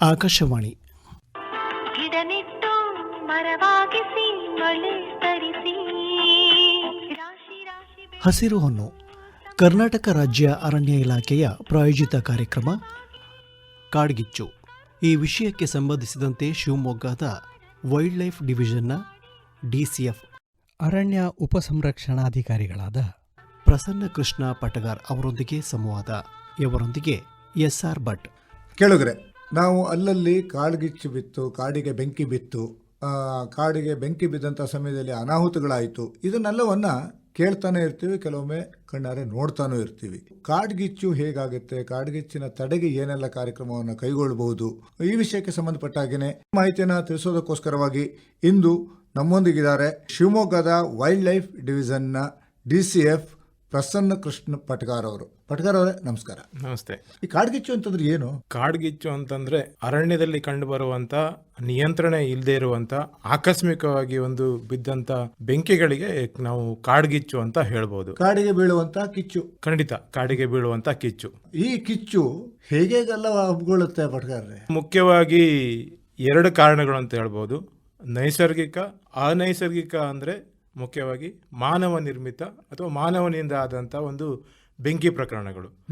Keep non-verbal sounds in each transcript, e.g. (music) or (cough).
ಆಕಾಶವಾಣಿ. ಹಸಿರು ಹೊನ್ನು. ಕರ್ನಾಟಕ ರಾಜ್ಯ ಅರಣ್ಯ ಇಲಾಖೆಯ ಪ್ರಾಯೋಜಿತ ಕಾರ್ಯಕ್ರಮ ಕಾಡ್ಗಿಚ್ಚು. ಈ ವಿಷಯಕ್ಕೆ ಸಂಬಂಧಿಸಿದಂತೆ ಶಿವಮೊಗ್ಗದ ವೈಲ್ಡ್ ಲೈಫ್ ಡಿವಿಷನ್ನ ಡಿಸಿಎಫ್ ಅರಣ್ಯ ಉಪಸಂರಕ್ಷಣಾಧಿಕಾರಿಗಳಾದ ಪ್ರಸನ್ನ ಕೃಷ್ಣ ಪಟಗಾರ್ ಅವರೊಂದಿಗೆ ಸಂವಾದ. ಇವರೊಂದಿಗೆ ಎಸ್ಆರ್ ಭಟ್. ಕೇಳಿದ್ರೆ ನಾವು ಅಲ್ಲಲ್ಲಿ ಕಾಡ್ಗಿಚ್ಚು ಬಿತ್ತು, ಕಾಡಿಗೆ ಬೆಂಕಿ ಬಿತ್ತು. ಕಾಡಿಗೆ ಬೆಂಕಿ ಬಿದ್ದಂಥ ಸಮಯದಲ್ಲಿ ಅನಾಹುತಗಳಾಯಿತು. ಇದನ್ನೆಲ್ಲವನ್ನು ಕೇಳ್ತಾನೆ ಇರ್ತೀವಿ, ಕೆಲವೊಮ್ಮೆ ಕಣ್ಣಾರೆ ನೋಡ್ತಾನೂ ಇರ್ತೀವಿ. ಕಾಡ್ಗಿಚ್ಚು ಹೇಗಾಗುತ್ತೆ? ಕಾಡ್ಗಿಚ್ಚಿನ ತಡೆಗೆ ಏನೆಲ್ಲ ಕಾರ್ಯಕ್ರಮವನ್ನು ಕೈಗೊಳ್ಳಬಹುದು ಈ ವಿಷಯಕ್ಕೆ ಸಂಬಂಧಪಟ್ಟ ಹಾಗೆಯೇ ಮಾಹಿತಿಯನ್ನು ತಿಳಿಸೋದಕ್ಕೋಸ್ಕರವಾಗಿ ಇಂದು ನಮ್ಮೊಂದಿಗಿದ್ದಾರೆ ಶಿವಮೊಗ್ಗದ wildlife ಡಿವಿಷನ್ನ D C F Prasanna Krishna Patagara ಅವರು. ಪಟಗಾರ ಅವರೇ ನಮಸ್ಕಾರ. ನಮಸ್ತೆ. ಈ ಕಾಡ್ಗಿಚ್ಚು ಅಂತಂದ್ರೆ ಏನು? ಕಾಡ್ಗಿಚ್ಚು ಅಂತಂದ್ರೆ ಅರಣ್ಯದಲ್ಲಿ ಕಂಡು ಬರುವಂತ ನಿಯಂತ್ರಣ ಇಲ್ಲದೆ ಇರುವಂತ ಆಕಸ್ಮಿಕವಾಗಿ ಒಂದು ಬಿದ್ದಂತ ಬೆಂಕಿಗಳಿಗೆ ನಾವು ಕಾಡ್ಗಿಚ್ಚು ಅಂತ ಹೇಳ್ಬೋದು. ಕಾಡಿಗೆ ಬೀಳುವಂತ ಕಿಚ್ಚು. ಖಂಡಿತ ಕಾಡಿಗೆ ಬೀಳುವಂತ ಕಿಚ್ಚು. ಈ ಕಿಚ್ಚು ಹೇಗೆಲ್ಲ ಹಬ್ಗೊಳ್ಳುತ್ತೆ ಪಟಗಾರರೇ? ಮುಖ್ಯವಾಗಿ ಎರಡು ಕಾರಣಗಳು ಅಂತ ಹೇಳ್ಬೋದು. ನೈಸರ್ಗಿಕ ಅನೈಸರ್ಗಿಕ ಅಂದ್ರೆ ಮುಖ್ಯವಾಗಿ ಮಾನವ ನಿರ್ಮಿತ ಅಥವಾ ಮಾನವನಿಂದ ಆದಂಥ ಒಂದು ಬೆಂಕಿ ಪ್ರಕರಣಗಳು.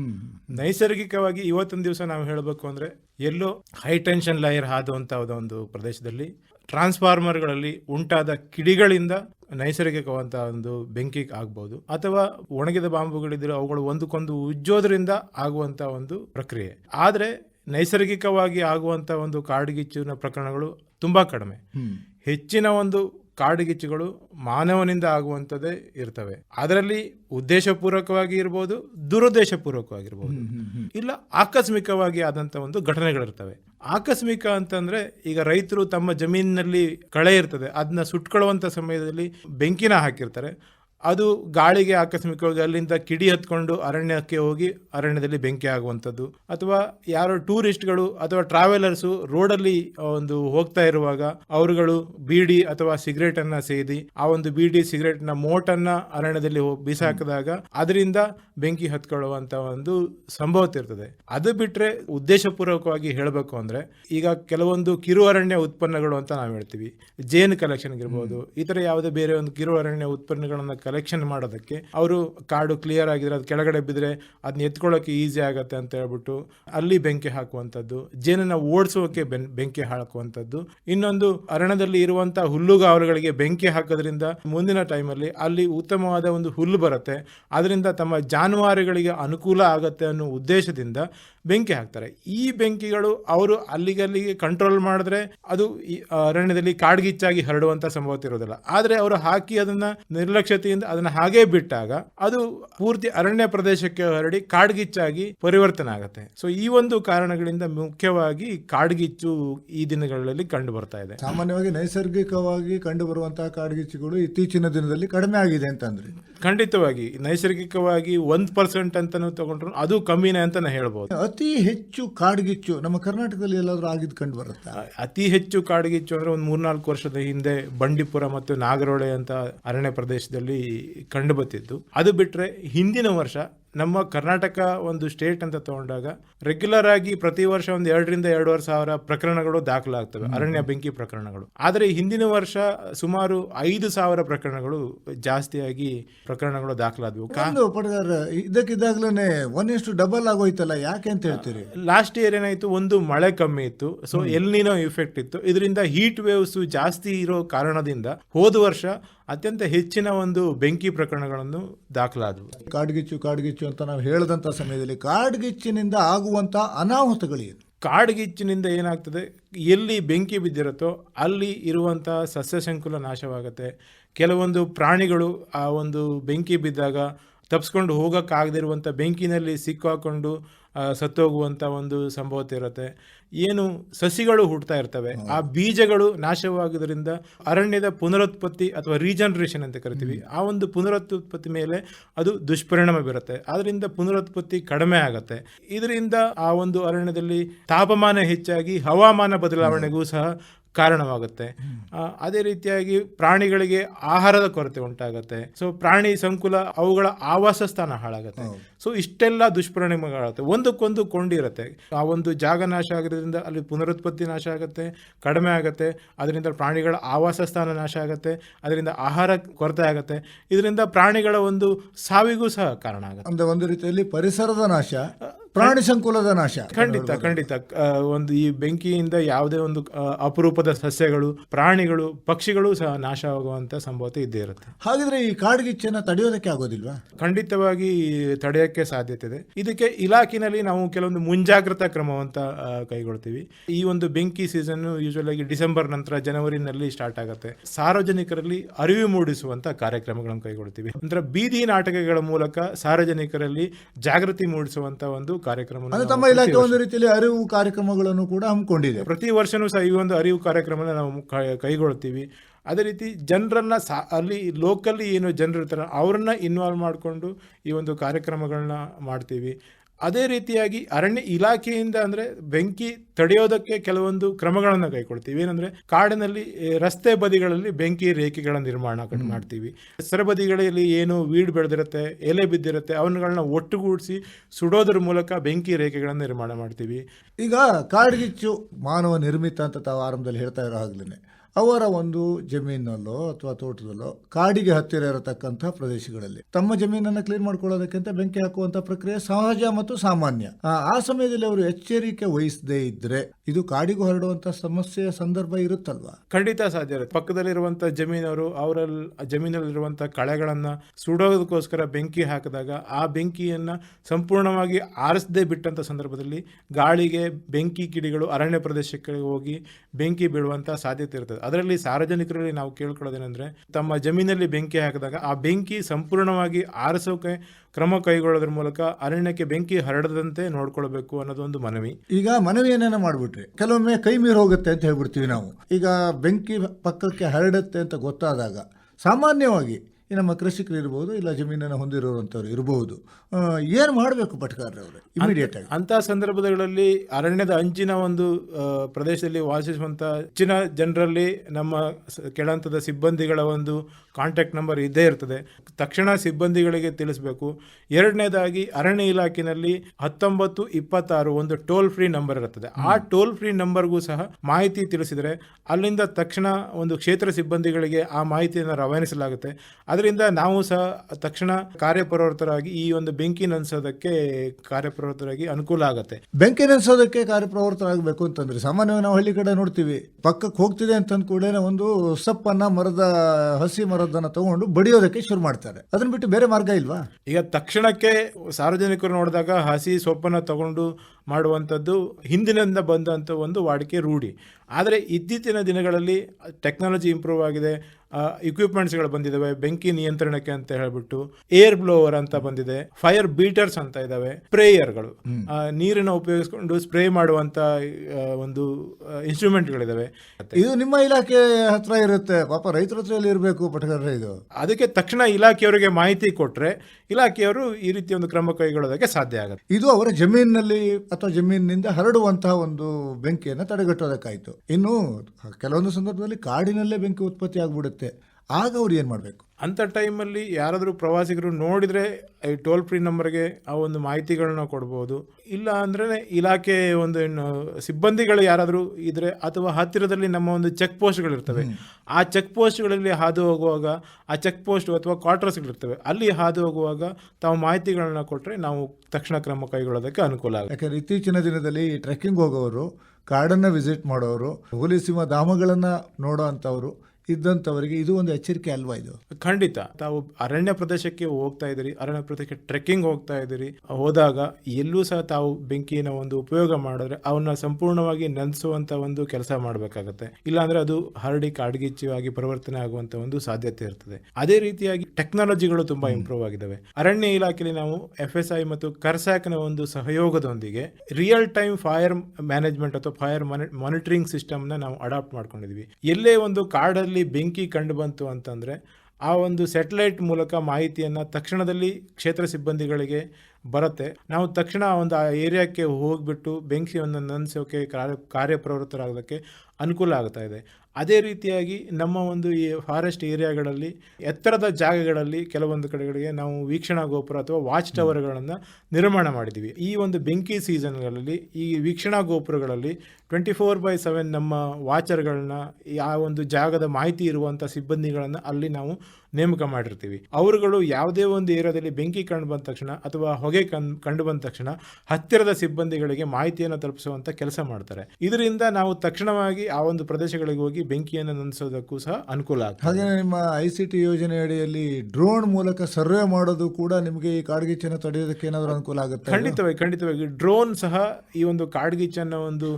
ನೈಸರ್ಗಿಕವಾಗಿ ಇವತ್ತಿನ ದಿವಸ ನಾವು ಹೇಳಬೇಕು ಅಂದ್ರೆ ಎಲ್ಲೋ ಹೈ ಟೆನ್ಷನ್ ಲಯರ್ ಆದಂಥ ಒಂದು ಪ್ರದೇಶದಲ್ಲಿ ಟ್ರಾನ್ಸ್ಫಾರ್ಮರ್ಗಳಲ್ಲಿ ಉಂಟಾದ ಕಿಡಿಗಳಿಂದ ನೈಸರ್ಗಿಕವಂತ ಒಂದು ಬೆಂಕಿ ಆಗ್ಬೋದು ಅಥವಾ ಒಣಗಿದ ಬಾಂಬುಗಳಿದ್ರೆ ಅವುಗಳು ಒಂದಕ್ಕೊಂದು ಉಜ್ಜೋದ್ರಿಂದ ಆಗುವಂತ ಒಂದು ಪ್ರಕ್ರಿಯೆ. ಆದರೆ ನೈಸರ್ಗಿಕವಾಗಿ ಆಗುವಂತ ಒಂದು ಕಾಡುಗಿಚ್ಚಿನ ಪ್ರಕರಣಗಳು ತುಂಬಾ ಕಡಿಮೆ. ಹೆಚ್ಚಿನ ಒಂದು ಕಾಡುಗಿಚ್ಚುಗಳು ಮಾನವನಿಂದ ಆಗುವಂಥದ್ದೇ ಇರ್ತವೆ. ಅದರಲ್ಲಿ ಉದ್ದೇಶಪೂರ್ವಕವಾಗಿ ಇರ್ಬೋದು ದುರುದ್ದೇಶಪೂರ್ವಕವಾಗಿರ್ಬೋದು. ಇಲ್ಲ ಆಕಸ್ಮಿಕವಾಗಿ ಆದಂತ ಒಂದು ಘಟನೆಗಳಿರ್ತವೆ ಆಕಸ್ಮಿಕ ಅಂತಂದ್ರೆ ಈಗ ರೈತರು ತಮ್ಮ ಜಮೀನಿನಲ್ಲಿ ಕಳೆ ಇರ್ತದೆ ಅದನ್ನ ಸುಟ್ಕೊಳ್ಳುವಂಥ ಸಮಯದಲ್ಲಿ ಬೆಂಕಿನ ಹಾಕಿರ್ತಾರೆ. ಅದು ಗಾಳಿಗೆ ಆಕಸ್ಮಿಕವಾಗಿ ಅಲ್ಲಿಂದ ಕಿಡಿ ಹತ್ಕೊಂಡು ಅರಣ್ಯಕ್ಕೆ ಹೋಗಿ ಅರಣ್ಯದಲ್ಲಿ ಬೆಂಕಿ ಆಗುವಂಥದ್ದು. ಅಥವಾ ಯಾರೋ ಟೂರಿಸ್ಟ್ಗಳು ಅಥವಾ ಟ್ರಾವೆಲರ್ಸು ರೋಡಲ್ಲಿ ಒಂದು ಹೋಗ್ತಾ ಇರುವಾಗ ಅವರುಗಳು ಬೀಡಿ ಅಥವಾ ಸಿಗರೇಟ್ ಅನ್ನ ಸೇದಿ ಆ ಒಂದು ಬೀಡಿ ಸಿಗರೇಟ್ನ ಮೋಟನ್ನ ಅರಣ್ಯದಲ್ಲಿ ಬಿಸಾಕಿದಾಗ ಅದರಿಂದ ಬೆಂಕಿ ಹತ್ಕೊಳ್ಳುವಂತ ಒಂದು ಸಂಭವತಿರ್ತದೆ ಅದು ಬಿಟ್ರೆ ಉದ್ದೇಶಪೂರ್ವಕವಾಗಿ ಹೇಳಬೇಕು ಅಂದ್ರೆ ಈಗ ಕೆಲವೊಂದು ಕಿರು ಅರಣ್ಯ ಉತ್ಪನ್ನಗಳು ಅಂತ ನಾವು ಹೇಳ್ತೀವಿ. ಜೇನು ಕಲೆಕ್ಷನ್ ಇರ್ಬೋದು ಈ ತರ ಯಾವುದೇ ಬೇರೆ ಒಂದು ಕಿರು ಅರಣ್ಯ ಉತ್ಪನ್ನಗಳನ್ನ ಕಲೆಕ್ಷನ್ ಮಾಡೋದಕ್ಕೆ. ಅವರು ಕಾಡು ಕ್ಲಿಯರ್ ಆಗಿದ್ರೆ ಅದು ಕೆಳಗಡೆ ಬಿದ್ದರೆ ಅದನ್ನ ಎತ್ಕೊಳ್ಳೋಕೆ ಈಸಿ ಆಗುತ್ತೆ ಅಂತ ಹೇಳ್ಬಿಟ್ಟು ಅಲ್ಲಿ ಬೆಂಕಿ ಹಾಕುವಂಥದ್ದು, ಜೇನನ್ನು ಓಡಿಸೋಕೆ ಬೆನ್, ಬೆಂಕಿ ಹಾಕುವಂಥದ್ದು. ಇನ್ನೊಂದು ಅರಣ್ಯದಲ್ಲಿ ಇರುವಂಥ ಹುಲ್ಲುಗಾವಲುಗಳಿಗೆ ಬೆಂಕಿ ಹಾಕೋದ್ರಿಂದ ಮುಂದಿನ ಟೈಮಲ್ಲಿ ಅಲ್ಲಿ ಉತ್ತಮವಾದ ಒಂದು ಹುಲ್ಲು ಬರುತ್ತೆ. ಅದರಿಂದ ತಮ್ಮ ಜಾನುವಾರುಗಳಿಗೆ ಅನುಕೂಲ ಆಗುತ್ತೆ ಅನ್ನೋ ಉದ್ದೇಶದಿಂದ ಬೆಂಕಿ ಹಾಕ್ತಾರೆ. ಈ ಬೆಂಕಿಗಳು ಅವರು ಅಲ್ಲಿಗಲ್ಲಿಗೆ ಕಂಟ್ರೋಲ್ ಮಾಡಿದ್ರೆ ಅದು ಅರಣ್ಯದಲ್ಲಿ ಕಾಡ್ಗಿಚ್ಚಾಗಿ ಹರಡುವಂತ ಸಂಭವತೆ ಇರೋದಿಲ್ಲ. ಆದ್ರೆ ಅವರು ಹಾಕಿ ಅದನ್ನ ನಿರ್ಲಕ್ಷ್ಯತೆಯಿಂದ ಅದನ್ನ ಹಾಗೆ ಬಿಟ್ಟಾಗ ಅದು ಪೂರ್ತಿ ಅರಣ್ಯ ಪ್ರದೇಶಕ್ಕೆ ಹರಡಿ ಕಾಡ್ಗಿಚ್ಚಾಗಿ ಪರಿವರ್ತನೆ ಆಗುತ್ತೆ. ಸೊ ಈ ಒಂದು ಕಾರಣಗಳಿಂದ ಮುಖ್ಯವಾಗಿ ಕಾಡ್ಗಿಚ್ಚು ಈ ದಿನಗಳಲ್ಲಿ ಕಂಡು ಬರ್ತಾ ಇದೆ. ಸಾಮಾನ್ಯವಾಗಿ ನೈಸರ್ಗಿಕವಾಗಿ ಕಂಡು ಬರುವಂತಹ ಕಾಡ್ಗಿಚ್ಚುಗಳು ಇತ್ತೀಚಿನ ದಿನದಲ್ಲಿ ಕಡಿಮೆ ಆಗಿದೆ ಅಂತಂದ್ರೆ. ಖಂಡಿತವಾಗಿ. ನೈಸರ್ಗಿಕವಾಗಿ ಒಂದ್ ಪರ್ಸೆಂಟ್ ಅಂತಾನು ತಗೊಂಡ್ರು ಅದು ಕಮ್ಮಿನೇ ಅಂತಾನೆ ಹೇಳ್ಬೋದು. ಅತಿ ಹೆಚ್ಚು ಕಾಡ್ಗಿಚ್ಚು ನಮ್ಮ ಕರ್ನಾಟಕದಲ್ಲಿ ಎಲ್ಲಾದ್ರೂ ಆಗಿದ್ ಕಂಡು ಬರುತ್ತೆ? ಅತಿ ಹೆಚ್ಚು ಕಾಡ್ಗಿಚ್ಚು ಅಂದ್ರೆ ಒಂದು ಮೂರ್ನಾಲ್ಕು ವರ್ಷದ ಹಿಂದೆ ಬಂಡೀಪುರ ಮತ್ತು ನಾಗರೋಳೆ ಅಂತ ಅರಣ್ಯ ಪ್ರದೇಶದಲ್ಲಿ ಕಂಡು ಬತ್ತಿತ್ತು ಅದು ಬಿಟ್ಟರೆ ಹಿಂದಿನ ವರ್ಷ ನಮ್ಮ ಕರ್ನಾಟಕ ಒಂದು ಸ್ಟೇಟ್ ಅಂತ ತಗೊಂಡಾಗ ರೆಗ್ಯುಲರ್ ಆಗಿ ಪ್ರತಿ ವರ್ಷ ಒಂದು ಎರಡರಿಂದ ಎರಡೂವರೆ ಸಾವಿರ ಪ್ರಕರಣಗಳು ದಾಖಲಾಗ್ತವೆ. ಅರಣ್ಯ ಬೆಂಕಿ ಪ್ರಕರಣಗಳು. ಆದರೆ ಹಿಂದಿನ ವರ್ಷ ಸುಮಾರು ಐದು ಸಾವಿರ ಪ್ರಕರಣಗಳು ಜಾಸ್ತಿಯಾಗಿ ಪ್ರಕರಣಗಳು ದಾಖಲಾದವು. ಇದಕ್ಕಿದ್ದಾಗಲೇ ಒನ್ ಇಷ್ಟು ಡಬಲ್ ಆಗೋಯ್ತಲ್ಲ ಯಾಕೆ ಅಂತ ಹೇಳ್ತೀರಿ? ಲಾಸ್ಟ್ ಇಯರ್ ಏನಾಯ್ತು ಒಂದು ಮಳೆ ಕಮ್ಮಿ ಇತ್ತು. ಸೊ ಎಲ್ನಿನೋ ಇಫೆಕ್ಟ್ ಇತ್ತು. ಇದರಿಂದ ಹೀಟ್ ವೇವ್ಸ್ ಜಾಸ್ತಿ ಇರೋ ಕಾರಣದಿಂದ ಹೋದ ವರ್ಷ ಅತ್ಯಂತ ಹೆಚ್ಚಿನ ಒಂದು ಬೆಂಕಿ ಪ್ರಕರಣಗಳನ್ನು ದಾಖಲಾದವು. ಕಾಡ್ಗಿಚ್ಚು ಕಾಡ್ಗಿಚ್ಚು. ಅಂತ ನಾವು ಹೇಳಿದಂಥ ಸಮಯದಲ್ಲಿ ಕಾಡ್ಗಿಚ್ಚಿನಿಂದ ಆಗುವಂಥ ಅನಾಹುತಗಳೇನು? ಕಾಡ್ಗಿಚ್ಚಿನಿಂದ ಏನಾಗ್ತದೆ? ಎಲ್ಲಿ ಬೆಂಕಿ ಬಿದ್ದಿರುತ್ತೋ ಅಲ್ಲಿ ಇರುವಂಥ ಸಸ್ಯ ಸಂಕುಲ ನಾಶವಾಗುತ್ತೆ. ಕೆಲವೊಂದು ಪ್ರಾಣಿಗಳು ಆ ಒಂದು ಬೆಂಕಿ ಬಿದ್ದಾಗ ತಪ್ಪಿಸ್ಕೊಂಡು ಹೋಗೋಕ್ಕಾಗದಿರುವಂಥ ಬೆಂಕಿನಲ್ಲಿ ಸಿಕ್ಕಾಕೊಂಡು ಸತ್ತೋಗುವಂಥ ಒಂದು ಸಂಭವತೆ ಇರುತ್ತೆ. ಏನು ಸಸಿಗಳು ಹುಟ್ಟುತ್ತಾ ಇರ್ತವೆ ಆ ಬೀಜಗಳು ನಾಶವಾಗೋದ್ರಿಂದ ಅರಣ್ಯದ ಪುನರುತ್ಪತ್ತಿ ಅಥವಾ ರೀಜನರೇಷನ್ ಅಂತ ಕರಿತೀವಿ ಆ ಒಂದು ಪುನರುತ್ಪತ್ತಿ ಮೇಲೆ ಅದು ದುಷ್ಪರಿಣಾಮ ಬೀರುತ್ತೆ. ಅದರಿಂದ ಪುನರುತ್ಪತ್ತಿ ಕಡಿಮೆ ಆಗುತ್ತೆ. ಇದರಿಂದ ಆ ಒಂದು ಅರಣ್ಯದಲ್ಲಿ ತಾಪಮಾನ ಹೆಚ್ಚಾಗಿ ಹವಾಮಾನ ಬದಲಾವಣೆಗೂ ಸಹ ಕಾರಣವಾಗುತ್ತೆ. ಅದೇ ರೀತಿಯಾಗಿ ಪ್ರಾಣಿಗಳಿಗೆ ಆಹಾರದ ಕೊರತೆ ಉಂಟಾಗುತ್ತೆ. ಸೊ ಪ್ರಾಣಿ ಸಂಕುಲ ಅವುಗಳ ಆವಾಸ ಸ್ಥಾನ ಹಾಳಾಗುತ್ತೆ. ಸೊ ಇಷ್ಟೆಲ್ಲ ದುಷ್ಪರಿಣಾಮಗಳಾಗುತ್ತೆ ಒಂದಕ್ಕೊಂದು ಕೊಂಡಿರುತ್ತೆ. ಆ ಒಂದು ಜಾಗ ನಾಶ ಆಗಿರೋದ್ರಿಂದ ಅಲ್ಲಿ ಪುನರುತ್ಪತ್ತಿ ನಾಶ ಆಗುತ್ತೆ ಕಡಿಮೆ ಆಗುತ್ತೆ. ಅದರಿಂದ ಪ್ರಾಣಿಗಳ ಆವಾಸ ಸ್ಥಾನ ನಾಶ ಆಗುತ್ತೆ. ಅದರಿಂದ ಆಹಾರ ಕೊರತೆ ಆಗುತ್ತೆ. ಇದರಿಂದ ಪ್ರಾಣಿಗಳ ಒಂದು ಸಾವಿಗೂ ಸಹ ಕಾರಣ ಆಗುತ್ತೆ. ಅಂದ್ರೆ ಒಂದು ರೀತಿಯಲ್ಲಿ ಪರಿಸರದ ನಾಶ. ಪ್ರಾಣಿ ಸಂಕುಲದ ನಾಶ. ಖಂಡಿತ ಖಂಡಿತ. ಒಂದು ಈ ಬೆಂಕಿಯಿಂದ ಯಾವುದೇ ಒಂದು ಅಪರೂಪದ ಸಸ್ಯಗಳು ಪ್ರಾಣಿಗಳು ಪಕ್ಷಿಗಳು ಸಹ ನಾಶವಾಗುವಂತ ಸಂಭವತೆ ಇದ್ದೇ ಇರುತ್ತೆ. ಹಾಗಿದ್ರೆ ಈ ಕಾಡ್ಗಿಚ್ಚನ್ನ ತಡೆಯೋದಕ್ಕೆ ಆಗೋದಿಲ್ವಾ? ಖಂಡಿತವಾಗಿ ತಡೆಯೋಕ್ಕೆ ಸಾಧ್ಯತೆ ಇದೆ. ಇದಕ್ಕೆ ಇಲಾಖೆನಲ್ಲಿ ನಾವು ಕೆಲವೊಂದು ಮುಂಜಾಗ್ರತಾ ಕ್ರಮವಂತ ಕೈಗೊಳ್ತೀವಿ. ಈ ಒಂದು ಬೆಂಕಿ ಸೀಸನ್ ಯೂಶುವಲ್ ಆಗಿ ಡಿಸೆಂಬರ್ ನಂತರ ಜನವರಿನಲ್ಲಿ ಸ್ಟಾರ್ಟ್ ಆಗುತ್ತೆ. ಸಾರ್ವಜನಿಕರಲ್ಲಿ ಅರಿವು ಮೂಡಿಸುವಂತ ಕಾರ್ಯಕ್ರಮಗಳನ್ನು ಕೈಗೊಳ್ತೀವಿ. ನಂತರ ಬೀದಿ ನಾಟಕಗಳ ಮೂಲಕ ಸಾರ್ವಜನಿಕರಲ್ಲಿ ಜಾಗೃತಿ ಮೂಡಿಸುವಂತ ಒಂದು ಕಾರ್ಯಕ್ರಮ ತಮ್ಮ ಇಲಾಖೆ ಒಂದು ರೀತಿಯಲ್ಲಿ ಅರಿವು ಕಾರ್ಯಕ್ರಮಗಳನ್ನು ಕೂಡ ಹಮ್ಮಿಕೊಂಡಿದೆ. ಪ್ರತಿ ವರ್ಷನೂ ಸಹ ಈ ಒಂದು ಅರಿವು ಕಾರ್ಯಕ್ರಮನ ನಾವು ಕೈಗೊಳ್ತೀವಿ. ಅದೇ ರೀತಿ ಜನರನ್ನ ಸಾ ಅಲ್ಲಿ ಲೋಕಲ್ಲಿ ಏನು ಜನರು ಇರ್ತಾರೆ ಅವ್ರನ್ನ ಇನ್ವಾಲ್ವ್ ಮಾಡಿಕೊಂಡು ಈ ಒಂದು ಕಾರ್ಯಕ್ರಮಗಳನ್ನ ಮಾಡ್ತೀವಿ. ಅದೇ ರೀತಿಯಾಗಿ ಅರಣ್ಯ ಇಲಾಖೆಯಿಂದ ಅಂದರೆ ಬೆಂಕಿ ತಡೆಯೋದಕ್ಕೆ ಕೆಲವೊಂದು ಕ್ರಮಗಳನ್ನು ಕೈಗೊಳ್ತೀವಿ. ಏನಂದರೆ ಕಾಡಿನಲ್ಲಿ ರಸ್ತೆ ಬದಿಗಳಲ್ಲಿ ಬೆಂಕಿ ರೇಖೆಗಳ ನಿರ್ಮಾಣ ಮಾಡ್ತೀವಿ. ಹೆಸರ ಬದಿಗಳಲ್ಲಿ ಏನು ವೀಡ್ ಬೆಳೆದಿರುತ್ತೆ ಎಲೆ ಬಿದ್ದಿರುತ್ತೆ ಅವನ್ನುಗಳನ್ನ ಒಟ್ಟುಗೂಡಿಸಿ ಸುಡೋದ್ರ ಮೂಲಕ ಬೆಂಕಿ ರೇಖೆಗಳನ್ನು ನಿರ್ಮಾಣ ಮಾಡ್ತೀವಿ. ಈಗ ಕಾಡ್ಗಿಚ್ಚು ಮಾನವ ನಿರ್ಮಿತ ಅಂತ ತಾವು ಆರಂಭದಲ್ಲಿ ಹೇಳ್ತಾ ಇರೋ ಹಾಗ್ಲೇ ಅವರ ಒಂದು ಜಮೀನಲ್ಲೋ ಅಥವಾ ತೋಟದಲ್ಲೋ ಕಾಡಿಗೆ ಹತ್ತಿರ ಇರತಕ್ಕಂಥ ಪ್ರದೇಶಗಳಲ್ಲಿ ತಮ್ಮ ಜಮೀನನ್ನು ಕ್ಲೀನ್ ಮಾಡ್ಕೊಳ್ಳೋದಕ್ಕಿಂತ ಬೆಂಕಿ ಹಾಕುವಂತ ಪ್ರಕ್ರಿಯೆ ಸಹಜ ಮತ್ತು ಸಾಮಾನ್ಯ. ಆ, ಸಮಯದಲ್ಲಿ ಅವರು ಎಚ್ಚರಿಕೆ ವಹಿಸದೇ ಇದ್ರೆ ಇದು ಕಾಡಿಗೂ ಹರಡುವಂತ ಸಮಸ್ಯೆಯ ಸಂದರ್ಭ ಇರುತ್ತಲ್ವಾ? ಖಂಡಿತ ಸಾಧ್ಯ ಇರುತ್ತೆ. ಪಕ್ಕದಲ್ಲಿರುವಂಥ ಜಮೀನವರು ಅವರಲ್ಲಿ ಜಮೀನಲ್ಲಿರುವಂಥ ಕಳೆಗಳನ್ನ ಸುಡೋದಕ್ಕೋಸ್ಕರ ಬೆಂಕಿ ಹಾಕಿದಾಗ ಆ ಬೆಂಕಿಯನ್ನ ಸಂಪೂರ್ಣವಾಗಿ ಆರಿಸದೇ ಬಿಟ್ಟಂತ ಸಂದರ್ಭದಲ್ಲಿ ಗಾಳಿಗೆ ಬೆಂಕಿ ಕಿಡಿಗಳು ಅರಣ್ಯ ಪ್ರದೇಶಕ್ಕೆ ಹೋಗಿ ಬೆಂಕಿ ಬೀಳುವಂಥ ಸಾಧ್ಯತೆ ಇರ್ತದೆ. ಅದರಲ್ಲಿ ಸಾರ್ವಜನಿಕರಲ್ಲಿ ನಾವು ಕೇಳ್ಕೊಳ್ಳೋದೇನೆಂದ್ರೆ ತಮ್ಮ ಜಮೀನಲ್ಲಿ ಬೆಂಕಿ ಹಾಕಿದಾಗ ಆ ಬೆಂಕಿ ಸಂಪೂರ್ಣವಾಗಿ ಆರಿಸೋಕೆ ಕ್ರಮ ಕೈಗೊಳ್ಳೋದ್ರ ಮೂಲಕ ಅರಣ್ಯಕ್ಕೆ ಬೆಂಕಿ ಹರಡದಂತೆ ನೋಡ್ಕೊಳ್ಬೇಕು ಅನ್ನೋದೊಂದು ಮನವಿ. ಈಗ ಮನವಿಯನ್ನೇನ ಮಾಡಿಬಿಟ್ರಿ. ಕೆಲವೊಮ್ಮೆ ಕೈ ಮೀರಿ ಹೋಗುತ್ತೆ ಅಂತ ಹೇಳ್ಬಿಡ್ತೀವಿ ನಾವು. ಈಗ ಬೆಂಕಿ ಪಕ್ಕಕ್ಕೆ ಹರಡುತ್ತೆ ಅಂತ ಗೊತ್ತಾದಾಗ ಸಾಮಾನ್ಯವಾಗಿ ಈ ನಮ್ಮ ಕೃಷಿಕರು ಇರ್ಬೋದು ಇಲ್ಲ ಜಮೀನನ್ನು ಹೊಂದಿರುವಂಥವ್ರು ಇರಬಹುದು ಏನು ಮಾಡಬೇಕು ಪಟ್ಕಾರ್ರವರು ಇಮಿಡಿಯೇಟ್ ಆಗಿ? ಅಂತಹ ಸಂದರ್ಭಗಳಲ್ಲಿ ಅರಣ್ಯದ ಅಂಚಿನ ಒಂದು ಪ್ರದೇಶದಲ್ಲಿ ವಾಸಿಸುವಂತ ಹೆಚ್ಚಿನ ಜನರಲ್ಲಿ ನಮ್ಮ ಕೆಳಂತದ ಸಿಬ್ಬಂದಿಗಳ ಒಂದು ಕಾಂಟ್ಯಾಕ್ಟ್ ನಂಬರ್ ಇದ್ದೇ ಇರ್ತದೆ. ತಕ್ಷಣ ಸಿಬ್ಬಂದಿಗಳಿಗೆ ತಿಳಿಸಬೇಕು. ಎರಡನೇದಾಗಿ ಅರಣ್ಯ ಇಲಾಖೆಯಲ್ಲಿ ಹತ್ತೊಂಬತ್ತು ಇಪ್ಪತ್ತಾರು ಒಂದು ಟೋಲ್ ಫ್ರೀ ನಂಬರ್ ಇರುತ್ತದೆ. ಆ ಟೋಲ್ ಫ್ರೀ ನಂಬರ್ಗೂ ಸಹ ಮಾಹಿತಿ ತಿಳಿಸಿದರೆ ಅಲ್ಲಿಂದ ತಕ್ಷಣ ಒಂದು ಕ್ಷೇತ್ರ ಸಿಬ್ಬಂದಿಗಳಿಗೆ ಆ ಮಾಹಿತಿಯನ್ನು ರವಾನಿಸಲಾಗುತ್ತೆ. ಅದರಿಂದ ನಾವು ಸಹ ತಕ್ಷಣ ಕಾರ್ಯಪ್ರವೃತ್ತರಾಗಿ ಈ ಒಂದು ಬೆಂಕಿ ನನ್ಸೋದಕ್ಕೆ ಕಾರ್ಯಪ್ರವೃತ್ತರಾಗಿ ಅನುಕೂಲ ಆಗುತ್ತೆ. ಬೆಂಕಿ ನೆನೆಸೋದಕ್ಕೆ ಕಾರ್ಯಪ್ರವೃತ್ತರಾಗಬೇಕು ಅಂತಂದ್ರೆ ಸಾಮಾನ್ಯವಾಗಿ ನಾವು ಹಳ್ಳಿ ಕಡೆ ನೋಡ್ತೀವಿ. ಪಕ್ಕಕ್ಕೆ ಹೋಗ್ತಿದೆ ಅಂತಂದ ಕೂಡಲೇ ಒಂದು ಸಪ್ಪನ್ನ ಮರದ ಹಸಿ ಮರದನ್ನ ತಗೊಂಡು ಬಡಿಯೋದಕ್ಕೆ ಶುರು ಮಾಡ್ತಾರೆ. ಅದನ್ನ ಬಿಟ್ಟು ಬೇರೆ ಮಾರ್ಗ ಇಲ್ವಾ? ಈಗ ತಕ್ಷಣಕ್ಕೆ ಸಾರ್ವಜನಿಕರು ನೋಡಿದಾಗ ಹಸಿ ಸೊಪ್ಪನ್ನ ತಗೊಂಡು ಮಾಡುವಂಥದ್ದು ಹಿಂದಿನಿಂದ ಬಂದಂಥ ಒಂದು ವಾಡಿಕೆ ರೂಢಿ. ಆದರೆ ಇತ್ತೀಚಿನ ದಿನಗಳಲ್ಲಿ ಟೆಕ್ನಾಲಜಿ ಇಂಪ್ರೂವ್ ಆಗಿದೆ. ಇಕ್ವಿಪ್ಮೆಂಟ್ಸ್ಗಳು ಬಂದಿದ್ದಾವೆ ಬೆಂಕಿ ನಿಯಂತ್ರಣಕ್ಕೆ ಅಂತ ಹೇಳ್ಬಿಟ್ಟು ಏರ್ ಬ್ಲೋವರ್ ಅಂತ ಬಂದಿದೆ ಫೈರ್ ಬೀಟರ್ಸ್ ಅಂತ ಇದಾವೆ ಸ್ಪ್ರೇಯರ್ಗಳು ನೀರನ್ನ ಉಪಯೋಗಿಸ್ಕೊಂಡು ಸ್ಪ್ರೇ ಮಾಡುವಂತ ಒಂದು ಇನ್ಸ್ಟ್ರೂಮೆಂಟ್ಗಳಿದಾವೆ ಇದು ನಿಮ್ಮ ಇಲಾಖೆ ಹತ್ರ ಇರುತ್ತೆ. ಪಾಪ ರೈತರ ಹತ್ರ ಇರಬೇಕು ಪಟಕರ್ರೆ ಇದು? ಅದಕ್ಕೆ ತಕ್ಷಣ ಇಲಾಖೆಯವರಿಗೆ ಮಾಹಿತಿ ಕೊಟ್ರೆ ಇಲಾಖೆಯವರು ಈ ರೀತಿ ಒಂದು ಕ್ರಮ ಕೈಗೊಳ್ಳೋದಕ್ಕೆ ಸಾಧ್ಯ ಆಗುತ್ತೆ. ಇದು ಅವರ ಜಮೀನಿನಲ್ಲಿ ಅಥವಾ ಜಮೀನಿನಿಂದ ಹರಡುವಂತಹ ಒಂದು ಬೆಂಕಿಯನ್ನು ತಡೆಗಟ್ಟೋದಕ್ಕಾಯ್ತು. ಇನ್ನು ಕೆಲವೊಂದು ಸಂದರ್ಭದಲ್ಲಿ ಕಾಡಿನಲ್ಲೇ ಬೆಂಕಿ ಉತ್ಪತ್ತಿ ಆಗ್ಬಿಡುತ್ತೆ. ಆಗ ಅವ್ರು ಏನು ಮಾಡಬೇಕು? ಅಂಥ ಟೈಮಲ್ಲಿ ಯಾರಾದರೂ ಪ್ರವಾಸಿಗರು ನೋಡಿದರೆ ಈ ಟೋಲ್ ಫ್ರೀ ನಂಬರ್ಗೆ ಆ ಒಂದು ಮಾಹಿತಿಗಳನ್ನ ಕೊಡ್ಬೋದು. ಇಲ್ಲ ಅಂದ್ರೆ ಇಲಾಖೆ ಒಂದು ಏನು ಸಿಬ್ಬಂದಿಗಳು ಯಾರಾದರೂ ಇದ್ರೆ ಅಥವಾ ಹತ್ತಿರದಲ್ಲಿ ನಮ್ಮ ಒಂದು ಚೆಕ್ ಪೋಸ್ಟ್ಗಳಿರ್ತವೆ. ಆ ಚೆಕ್ ಪೋಸ್ಟ್ಗಳಲ್ಲಿ ಹಾದು ಹೋಗುವಾಗ ಆ ಚೆಕ್ ಪೋಸ್ಟ್ ಅಥವಾ ಕ್ವಾರ್ಟರ್ಸ್ಗಳಿರ್ತವೆ. ಅಲ್ಲಿ ಹಾದು ಹೋಗುವಾಗ ತಾವು ಮಾಹಿತಿಗಳನ್ನ ಕೊಟ್ಟರೆ ನಾವು ತಕ್ಷಣ ಕ್ರಮ ಕೈಗೊಳ್ಳೋದಕ್ಕೆ ಅನುಕೂಲ ಆಗುತ್ತೆ. ಯಾಕಂದ್ರೆ ಇತ್ತೀಚಿನ ದಿನದಲ್ಲಿ ಟ್ರೆಕ್ಕಿಂಗ್ ಹೋಗೋರು ಕಾಡನ್ನು ವಿಸಿಟ್ ಮಾಡೋರು ಹುಲಿ ಸಿಂಹ ಧಾಮಗಳನ್ನು ನೋಡೋ ಅಂಥವ್ರು ಇದ್ದಂಥವರಿಗೆ ಇದು ಒಂದು ಎಚ್ಚರಿಕೆ ಅಲ್ವಾ ಇದು? ಖಂಡಿತ. ತಾವು ಅರಣ್ಯ ಪ್ರದೇಶಕ್ಕೆ ಹೋಗ್ತಾ ಇದ್ದೀರಿ ಅರಣ್ಯ ಪ್ರದೇಶಕ್ಕೆ ಟ್ರೆಕ್ಕಿಂಗ್ ಹೋಗ್ತಾ ಇದ್ದೀರಿ ಹೋದಾಗ ಎಲ್ಲೂ ಸಹ ತಾವು ಬೆಂಕಿನ ಒಂದು ಉಪಯೋಗ ಮಾಡಿದ್ರೆ ಅವನ್ನ ಸಂಪೂರ್ಣವಾಗಿ ನಂದಿಸುವಂತ ಒಂದು ಕೆಲಸ ಮಾಡಬೇಕಾಗತ್ತೆ. ಇಲ್ಲಾಂದ್ರೆ ಅದು ಹರಡಿ ಕಾಡ್ಗಿಚ್ಚಿಯಾಗಿ ಪರಿವರ್ತನೆ ಆಗುವಂತ ಒಂದು ಸಾಧ್ಯತೆ ಇರ್ತದೆ. ಅದೇ ರೀತಿಯಾಗಿ ಟೆಕ್ನಾಲಜಿಗಳು ತುಂಬಾ ಇಂಪ್ರೂವ್ ಆಗಿದ್ದಾವೆ ಅರಣ್ಯ ಇಲಾಖೆಯಲ್ಲಿ ನಾವು ಎಫ್ ಎಸ್ ಐ ಮತ್ತು ಕರ್ಸಾಕ್ನ ಒಂದು ಸಹಯೋಗದೊಂದಿಗೆ ರಿಯಲ್ ಟೈಮ್ ಫೈರ್ ಮ್ಯಾನೇಜ್ಮೆಂಟ್ ಅಥವಾ ಫೈರ್ ಮಾನಿಟರಿಂಗ್ ಸಿಸ್ಟಮ್ನ ನಾವು ಅಡಾಪ್ಟ್ ಮಾಡ್ಕೊಂಡಿದ್ವಿ. ಎಲ್ಲೇ ಒಂದು ಕಾಡಲ್ಲಿ ಬೆಂಕಿ ಕಂಡು ಬಂತು ಅಂತಂದ್ರೆ ಆ ಒಂದು ಸ್ಯಾಟಲೈಟ್ ಮೂಲಕ ಮಾಹಿತಿಯನ್ನು ತಕ್ಷಣದಲ್ಲಿ ಕ್ಷೇತ್ರ ಸಿಬ್ಬಂದಿಗಳಿಗೆ ಬರುತ್ತೆ. ನಾವು ತಕ್ಷಣ ಒಂದು ಆ ಏರಿಯಾಕ್ಕೆ ಹೋಗಿಬಿಟ್ಟು ಬೆಂಕಿಯನ್ನು ನಂದಿಸೋಕೆ ಕಾರ್ಯ, ಕಾರ್ಯಪ್ರವೃತ್ತರಾಗೋದಕ್ಕೆ ಅನುಕೂಲ ಆಗ್ತಾ ಇದೆ. ಅದೇ ರೀತಿಯಾಗಿ ನಮ್ಮ ಒಂದು ಈ ಫಾರೆಸ್ಟ್ ಏರಿಯಾಗಳಲ್ಲಿ, ಎತ್ತರದ ಜಾಗಗಳಲ್ಲಿ ಕೆಲವೊಂದು ಕಡೆಗಳಿಗೆ ನಾವು ವೀಕ್ಷಣಾ ಗೋಪುರ ಅಥವಾ ವಾಚ್ ಟವರ್ಗಳನ್ನು ನಿರ್ಮಾಣ ಮಾಡಿದ್ದೀವಿ ಈ ಒಂದು ಬೆಂಕಿ ಸೀಸನ್ಗಳಲ್ಲಿ, ಈ ವೀಕ್ಷಣಾ ಗೋಪುರಗಳಲ್ಲಿ ಟ್ವೆಂಟಿ ಫೋರ್ ಬೈ ಸೆವೆನ್ ನಮ್ಮ ವಾಚರ್ಗಳನ್ನ ಆ ಒಂದು ಜಾಗದ ಮಾಹಿತಿ ಇರುವಂಥ ಸಿಬ್ಬಂದಿಗಳನ್ನು ಅಲ್ಲಿ ನಾವು ನೇಮಕ ಮಾಡಿರ್ತೀವಿ. ಅವರುಗಳು ಯಾವುದೇ ಒಂದು ಏರಿಯಾದಲ್ಲಿ ಬೆಂಕಿ ಕಂಡು ಬಂದ ತಕ್ಷಣ ಅಥವಾ ಹೊಗೆ ಕಣ್ ಕಂಡು ಬಂದ ತಕ್ಷಣ ಹತ್ತಿರದ ಸಿಬ್ಬಂದಿಗಳಿಗೆ ಮಾಹಿತಿಯನ್ನು ತಲುಪಿಸುವಂಥ ಕೆಲಸ ಮಾಡ್ತಾರೆ. ಇದರಿಂದ ನಾವು ತಕ್ಷಣವಾಗಿ ಆ ಒಂದು ಪ್ರದೇಶಗಳಿಗೆ ಹೋಗಿ ಬೆಂಕಿಯನ್ನು ನಂದಿಸೋದಕ್ಕೂ ಸಹ ಅನುಕೂಲ ಆಗ್ತದೆ. ಹಾಗೆ ನಿಮ್ಮ ಐ ಸಿ ಟಿ ಯೋಜನೆ ಅಡಿಯಲ್ಲಿ ಡ್ರೋನ್ ಮೂಲಕ ಸರ್ವೆ ಮಾಡೋದು ಕೂಡ ನಿಮಗೆ ಈ ಕಾಡ್ಗಿಚ್ಚನ್ನು ತಡೆಯೋದಕ್ಕೆ ಏನಾದರೂ ಅನುಕೂಲ ಆಗುತ್ತೆ? ಖಂಡಿತವಾಗಿ ಖಂಡಿತವಾಗಿ. ಡ್ರೋನ್ ಸಹ ಈ ಒಂದು ಕಾಡ್ಗಿಚ್ಚನ್ನು ಒಂದು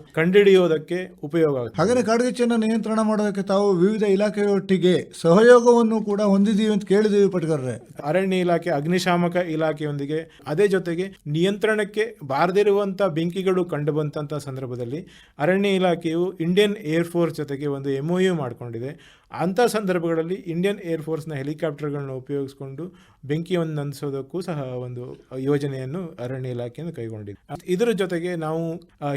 ಕಂಡುಹಿಡಿಯೋದಕ್ಕೆ ಉಪಯೋಗ ಆಗುತ್ತೆ ಹಾಗೆ ಕಾಡ್ಗಿಚ್ಚನ್ನು ನಿಯಂತ್ರಣ ಮಾಡೋದಕ್ಕೆ ತಾವು ವಿವಿಧ ಇಲಾಖೆಯೊಟ್ಟಿಗೆ ಸಹಯೋಗವನ್ನು ಕೂಡ ಹೊಂದಿದ್ದೀವಿ ಅಂತ ಕೇಳಿದೀವಿ ಪಟ್ಕರ್ರೆ. ಅರಣ್ಯ ಇಲಾಖೆ ಅಗ್ನಿಶಾಮಕ ಇಲಾಖೆಯೊಂದಿಗೆ ಅದೇ ಜೊತೆಗೆ ನಿಯಂತ್ರಣಕ್ಕೆ ಬಾರದಿರುವಂಥ ಬೆಂಕಿಗಳು ಕಂಡು ಬಂದಂಥ ಸಂದರ್ಭದಲ್ಲಿ ಅರಣ್ಯ ಇಲಾಖೆಯು ಇಂಡಿಯನ್ ಏರ್ ಫೋರ್ಸ್ ಜೊತೆಗೆ ಒಂದು ಎಂಒಯು ಮಾಡಿಕೊಂಡಿದೆ. ಅಂಥ ಸಂದರ್ಭಗಳಲ್ಲಿ ಇಂಡಿಯನ್ ಏರ್ ಫೋರ್ಸ್ನ ಹೆಲಿಕಾಪ್ಟರ್ಗಳನ್ನ ಉಪಯೋಗಿಸಿಕೊಂಡು ಬೆಂಕಿಯನ್ನು ನಂದಿಸೋದಕ್ಕೂ ಸಹ ಒಂದು ಯೋಜನೆಯನ್ನು ಅರಣ್ಯ ಇಲಾಖೆಯನ್ನು ಕೈಗೊಂಡಿದೆ. ಇದರ ಜೊತೆಗೆ ನಾವು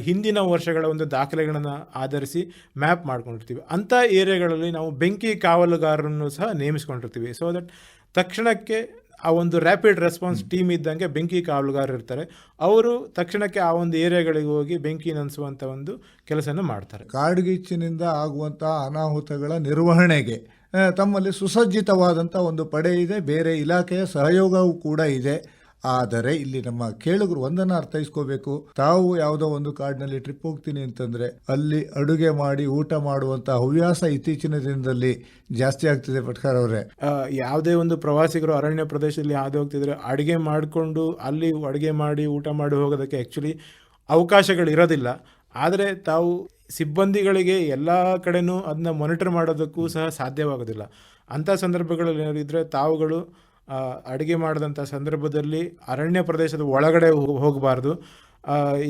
ಹಿಂದಿನ ವರ್ಷಗಳ ಒಂದು ದಾಖಲೆಗಳನ್ನು ಆಧರಿಸಿ ಮ್ಯಾಪ್ ಮಾಡ್ಕೊಂಡಿರ್ತೀವಿ. ಅಂಥ ಏರಿಯಾಗಳಲ್ಲಿ ನಾವು ಬೆಂಕಿ ಕಾವಲುಗಾರರನ್ನು ಸಹ ನೇಮಿಸ್ಕೊಂಡಿರ್ತೀವಿ. ಸೊ ದಟ್ ತಕ್ಷಣಕ್ಕೆ ಆ ಒಂದು ರ್ಯಾಪಿಡ್ ರೆಸ್ಪಾನ್ಸ್ ಟೀಮ್ ಇದ್ದಂಗೆ ಬೆಂಕಿ ಕಾವಲುಗಾರರು ಇರ್ತಾರೆ. ಅವರು ತಕ್ಷಣಕ್ಕೆ ಆ ಒಂದು ಏರಿಯಾಗಳಿಗೆ ಹೋಗಿ ಬೆಂಕಿ ನಂದಿಸುವಂಥ ಒಂದು ಕೆಲಸನ ಮಾಡ್ತಾರೆ. ಕಾಡ್ಗಿಚ್ಚಿನಿಂದ ಆಗುವಂಥ ಅನಾಹುತಗಳ ನಿರ್ವಹಣೆಗೆ ತಮ್ಮಲ್ಲಿ ಸುಸಜ್ಜಿತವಾದಂಥ ಒಂದು ಪಡೆ ಇದೆ. ಬೇರೆ ಇಲಾಖೆಯ ಸಹಯೋಗವೂ ಕೂಡ ಇದೆ. ಆದರೆ ಇಲ್ಲಿ ನಮ್ಮ ಕೇಳುಗರು ಒಂದನ್ನು ಅರ್ಥೈಸ್ಕೋಬೇಕು. ತಾವು ಯಾವುದೋ ಒಂದು ಕಾಡಿನಲ್ಲಿ ಟ್ರಿಪ್ ಹೋಗ್ತೀನಿ ಅಂತಂದ್ರೆ ಅಲ್ಲಿ ಅಡುಗೆ ಮಾಡಿ, ಊಟ ಮಾಡುವಂಥ ಹವ್ಯಾಸ ಇತ್ತೀಚಿನ ದಿನದಲ್ಲಿ ಜಾಸ್ತಿ ಆಗ್ತಿದೆ ಪಟ್ಕರ್ ಅವರೇ. ಯಾವುದೇ ಒಂದು ಪ್ರವಾಸಿಗರು ಅರಣ್ಯ ಪ್ರದೇಶದಲ್ಲಿ ಹಾದು ಹೋಗ್ತಿದ್ರೆ ಅಡುಗೆ ಮಾಡಿಕೊಂಡು ಅಲ್ಲಿ ಅಡುಗೆ ಮಾಡಿ, ಊಟ ಮಾಡಿ ಹೋಗೋದಕ್ಕೆ ಆ್ಯಕ್ಚುಲಿ ಅವಕಾಶಗಳು ಇರೋದಿಲ್ಲ. ಆದರೆ ತಾವು ಸಿಬ್ಬಂದಿಗಳಿಗೆ ಎಲ್ಲ ಕಡೆನೂ ಅದನ್ನ ಮಾನಿಟರ್ ಮಾಡೋದಕ್ಕೂ ಸಹ ಸಾಧ್ಯವಾಗೋದಿಲ್ಲ. ಅಂಥ ಸಂದರ್ಭಗಳಲ್ಲಿ ಏನಾದ್ರು ಇದ್ದರೆ ತಾವುಗಳು ಅಡುಗೆ ಮಾಡಿದಂಥ ಸಂದರ್ಭದಲ್ಲಿ ಅರಣ್ಯ ಪ್ರದೇಶದ ಒಳಗಡೆ ಹೋಗಬಾರ್ದು.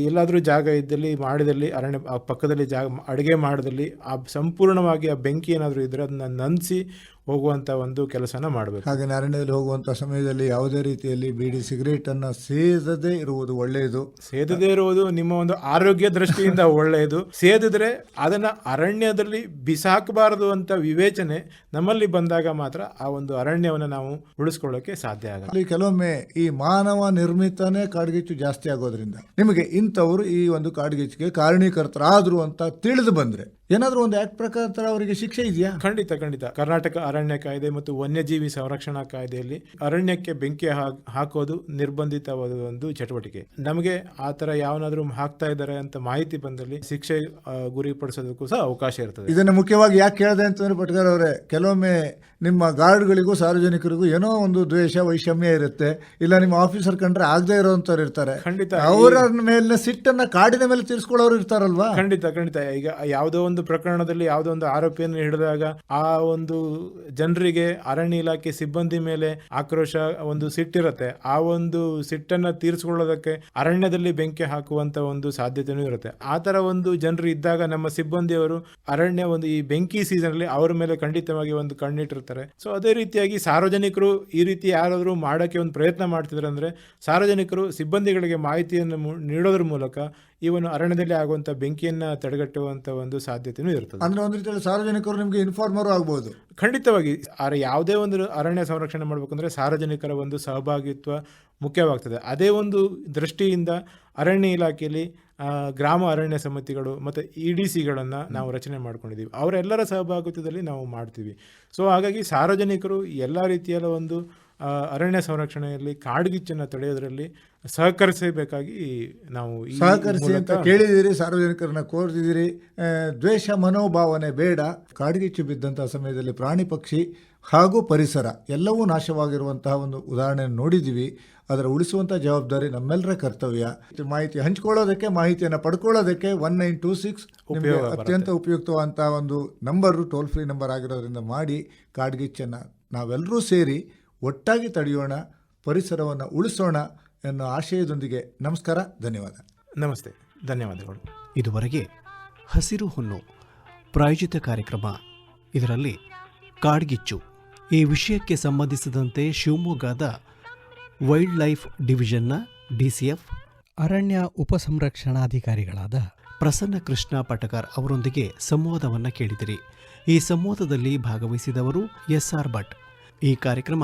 ಎಲ್ಲಾದರೂ ಜಾಗ ಇದ್ದಲ್ಲಿ, ಮಾಡಿದಲ್ಲಿ, ಅರಣ್ಯ ಪಕ್ಕದಲ್ಲಿ ಜಾಗ, ಅಡುಗೆ ಮಾಡಿದಲ್ಲಿ ಆ ಸಂಪೂರ್ಣವಾಗಿ ಆ ಬೆಂಕಿ ಏನಾದರೂ ಇದ್ದರೆ ಅದನ್ನ ನಂದಿಸಿ ಹೋಗುವಂಥ ಒಂದು ಕೆಲಸನ ಮಾಡಬೇಕು. ಹಾಗೆ ಅರಣ್ಯದಲ್ಲಿ ಹೋಗುವಂಥ ಸಮಯದಲ್ಲಿ ಯಾವುದೇ ರೀತಿಯಲ್ಲಿ ಬೀಡಿ ಸಿಗರೇಟನ್ನು ಅನ್ನ ಸೇದದೇ ಇರುವುದು ಒಳ್ಳೆಯದು. ಸೇದದೇ ಇರುವುದು ನಿಮ್ಮ ಒಂದು ಆರೋಗ್ಯ ದೃಷ್ಟಿಯಿಂದ (laughs) ಒಳ್ಳೆಯದು. ಸೇದಿದ್ರೆ ಅದನ್ನ ಅರಣ್ಯದಲ್ಲಿ ಬಿಸಾಕಬಾರದು ಅಂತ ವಿವೇಚನೆ ನಮ್ಮಲ್ಲಿ ಬಂದಾಗ ಮಾತ್ರ ಆ ಒಂದು ಅರಣ್ಯವನ್ನು ನಾವು ಉಳಿಸ್ಕೊಳ್ಳೋಕೆ ಸಾಧ್ಯ ಆಗಲ್ಲ. ಕೆಲವೊಮ್ಮೆ ಈ ಮಾನವ ನಿರ್ಮಿತನೇ ಕಾಡ್ಗಿಚ್ಚು ಜಾಸ್ತಿ ಆಗೋದ್ರಿಂದ ನಿಮಗೆ ಇಂಥವರು ಈ ಒಂದು ಕಾಡ್ಗಿಚ್ಚಿಗೆ ಕಾರಣೀಕರ್ತರಾದ್ರು ಅಂತ ತಿಳಿದು ಬಂದ್ರೆ ಏನಾದರೂ ಒಂದು ಆಕ್ಟ್ ಪ್ರಕಾರ ಅವರಿಗೆ ಶಿಕ್ಷೆ ಇದೆಯಾ? ಖಂಡಿತ ಖಂಡಿತ. ಕರ್ನಾಟಕ ಅರಣ್ಯ ಕಾಯ್ದೆ ಮತ್ತು ವನ್ಯಜೀವಿ ಸಂರಕ್ಷಣಾ ಕಾಯ್ದೆಯಲ್ಲಿ ಅರಣ್ಯಕ್ಕೆ ಬೆಂಕಿ ಹಾಕೋದು ನಿರ್ಬಂಧಿತವಾದ ಒಂದು ಚಟುವಟಿಕೆ. ನಮಗೆ ಆ ಥರ ಯಾವನಾದ್ರೂ ಹಾಕ್ತಾ ಇದ್ದಾರೆ ಅಂತ ಮಾಹಿತಿ ಬಂದಲ್ಲಿ ಶಿಕ್ಷೆ ಗುರಿಪಡಿಸೋದಕ್ಕೂ ಸಹ ಅವಕಾಶ ಇರ್ತದೆ. ಇದನ್ನು ಮುಖ್ಯವಾಗಿ ಯಾಕೆ ಕೇಳಿದೆ ಅಂತಂದ್ರೆ ಪಟ್ಕರ್ ಅವರೇ ಕೆಲವೊಮ್ಮೆ ನಿಮ್ಮ ಗಾರ್ಡ್ಗಳಿಗೂ ಸಾರ್ವಜನಿಕರಿಗೂ ಏನೋ ಒಂದು ದ್ವೇಷ ವೈಷಮ್ಯ ಇರುತ್ತೆ. ಇಲ್ಲ ನಿಮ್ಮ ಆಫೀಸರ್ ಕಂಡ್ರೆ ಆಗದೆ ಇರೋಂಥವ್ರು ಇರ್ತಾರೆ. ಖಂಡಿತ. ಅವರ ಮೇಲಿನ ಸಿಟ್ಟನ್ನ ಕಾಡಿನ ಮೇಲೆ ತೀರಿಸ್ಕೊಳ್ಳೋರು ಇರ್ತಾರಲ್ವಾ? ಖಂಡಿತ ಖಂಡಿತ. ಈಗ ಯಾವುದೋ ಒಂದು ಪ್ರಕರಣದಲ್ಲಿ ಯಾವುದೋ ಒಂದು ಆರೋಪಿಯನ್ನು ಹಿಡಿದಾಗ ಆ ಒಂದು ಜನರಿಗೆ ಅರಣ್ಯ ಇಲಾಖೆ ಸಿಬ್ಬಂದಿ ಮೇಲೆ ಆಕ್ರೋಶ ಒಂದು ಸಿಟ್ಟಿರುತ್ತೆ. ಆ ಒಂದು ಸಿಟ್ಟನ್ನ ತೀರಿಸಿಕೊಳ್ಳೋದಕ್ಕೆ ಅರಣ್ಯದಲ್ಲಿ ಬೆಂಕಿ ಹಾಕುವಂತ ಒಂದು ಸಾಧ್ಯತೆನೂ ಇರುತ್ತೆ. ಆ ತರ ಒಂದು ಜನರು ಇದ್ದಾಗ ನಮ್ಮ ಸಿಬ್ಬಂದಿಯವರು ಅರಣ್ಯ ಒಂದು ಈ ಬೆಂಕಿ ಸೀಸನ್ ಅಲ್ಲಿ ಅವರ ಮೇಲೆ ಖಂಡಿತವಾಗಿ ಒಂದು ಕಣ್ಣಿಟ್ಟಿರ್ತಾರೆ. ಸೊ ಅದೇ ರೀತಿಯಾಗಿ ಸಾರ್ವಜನಿಕರು ಈ ರೀತಿ ಯಾರಾದರೂ ಮಾಡೋಕ್ಕೆ ಒಂದು ಪ್ರಯತ್ನ ಮಾಡ್ತಿದ್ರೆ ಅಂದ್ರೆ ಸಾರ್ವಜನಿಕರು ಸಿಬ್ಬಂದಿಗಳಿಗೆ ಮಾಹಿತಿಯನ್ನು ನೀಡೋದ್ರ ಮೂಲಕ ಇವನು ಅರಣ್ಯದಲ್ಲಿ ಆಗುವಂತ ಬೆಂಕಿಯನ್ನ ತಡೆಗಟ್ಟುವಂತ ಒಂದು ಸಾಧ್ಯತೆಯೂ ಇರ್ತದೆ. ಅಂದ್ರೆ ಒಂದು ರೀತಿಯಲ್ಲಿ ಸಾರ್ವಜನಿಕರು ನಿಮಗೆ ಇನ್ಫಾರ್ಮರ್ ಆಗ್ಬೋದು. ಖಂಡಿತವಾಗಿ ಆರ ಯಾವುದೇ ಒಂದು ಅರಣ್ಯ ಸಂರಕ್ಷಣೆ ಮಾಡಬೇಕಂದ್ರೆ ಸಾರ್ವಜನಿಕರ ಒಂದು ಸಹಭಾಗಿತ್ವ ಮುಖ್ಯವಾಗ್ತದೆ. ಅದೇ ಒಂದು ದೃಷ್ಟಿಯಿಂದ ಅರಣ್ಯ ಇಲಾಖೆಯಲ್ಲಿ ಗ್ರಾಮ ಅರಣ್ಯ ಸಮಿತಿಗಳು ಮತ್ತು ಇ ಡಿ ಸಿಗಳನ್ನು ನಾವು ರಚನೆ ಮಾಡ್ಕೊಂಡಿದ್ದೀವಿ. ಅವರೆಲ್ಲರ ಸಹಭಾಗಿತ್ವದಲ್ಲಿ ನಾವು ಮಾಡ್ತೀವಿ. ಸೊ ಹಾಗಾಗಿ ಸಾರ್ವಜನಿಕರು ಎಲ್ಲ ರೀತಿಯಲ್ಲ ಒಂದು ಅರಣ್ಯ ಸಂರಕ್ಷಣೆಯಲ್ಲಿ ಕಾಡ್ಗಿಚ್ಚನ್ನು ತಡೆಯೋದ್ರಲ್ಲಿ ಸಹಕರಿಸಬೇಕಾಗಿ ನಾವು ಸಹಕರಿಸಿ ಅಂತ ಕೇಳಿದ್ದೀರಿ ಕೇಳಿದಿರಿ ಸಾರ್ವಜನಿಕರನ್ನ ಕೋರ್ತಿದ್ದೀರಿ ದ್ವೇಷ ಮನೋಭಾವನೆ ಬೇಡ. ಕಾಡ್ಗಿಚ್ಚು ಬಿದ್ದಂತಹ ಸಮಯದಲ್ಲಿ ಪ್ರಾಣಿ ಪಕ್ಷಿ ಹಾಗೂ ಪರಿಸರ ಎಲ್ಲವೂ ನಾಶವಾಗಿರುವಂತಹ ಒಂದು ಉದಾಹರಣೆ ನೋಡಿದ್ದೀವಿ. ಅದರ ಉಳಿಸುವಂಥ ಜವಾಬ್ದಾರಿ ನಮ್ಮೆಲ್ಲರ ಕರ್ತವ್ಯ. ಮಾಹಿತಿ ಹಂಚ್ಕೊಳ್ಳೋದಕ್ಕೆ ಮಾಹಿತಿಯನ್ನು ಪಡ್ಕೊಳ್ಳೋದಕ್ಕೆ ಒನ್ ನೈನ್ ಟೂ ಸಿಕ್ಸ್ ಅತ್ಯಂತ ಉಪಯುಕ್ತವಾದಂಥ ಒಂದು ನಂಬರು ಟೋಲ್ ಫ್ರೀ ನಂಬರ್ ಆಗಿರೋದ್ರಿಂದ ಮಾಡಿ ಕಾಡ್ಗಿಚ್ಚನ್ನು ನಾವೆಲ್ಲರೂ ಸೇರಿ ಒಟ್ಟಾಗಿ ತಡೆಯೋಣ, ಪರಿಸರವನ್ನು ಉಳಿಸೋಣ ಎನ್ನೋ ಆಶಯದೊಂದಿಗೆ ನಮಸ್ಕಾರ, ಧನ್ಯವಾದ. ನಮಸ್ತೆ, ಧನ್ಯವಾದಗಳು. ಇದುವರೆಗೆ ಹಸಿರು ಹುಣ್ಣು ಪ್ರಾಯೋಜಿತ ಕಾರ್ಯಕ್ರಮ. ಇದರಲ್ಲಿ ಕಾಡ್ಗಿಚ್ಚು. ಈ ವಿಷಯಕ್ಕೆ ಸಂಬಂಧಿಸಿದಂತೆ ಶಿವಮೊಗ್ಗದ ವೈಲ್ಡ್ ಲೈಫ್ ಡಿವಿಷನ್ನ ಡಿಸಿಎಫ್, ಅರಣ್ಯ ಉಪಸಂರಕ್ಷಣಾಧಿಕಾರಿಗಳಾದ ಪ್ರಸನ್ನ ಕೃಷ್ಣ ಪಟಕರ್ ಅವರೊಂದಿಗೆ ಸಂವಾದವನ್ನು ಕೇಳಿದಿರಿ. ಈ ಸಂವಾದದಲ್ಲಿ ಭಾಗವಹಿಸಿದವರು ಎಸ್ಆರ್ ಭಟ್. ಈ ಕಾರ್ಯಕ್ರಮ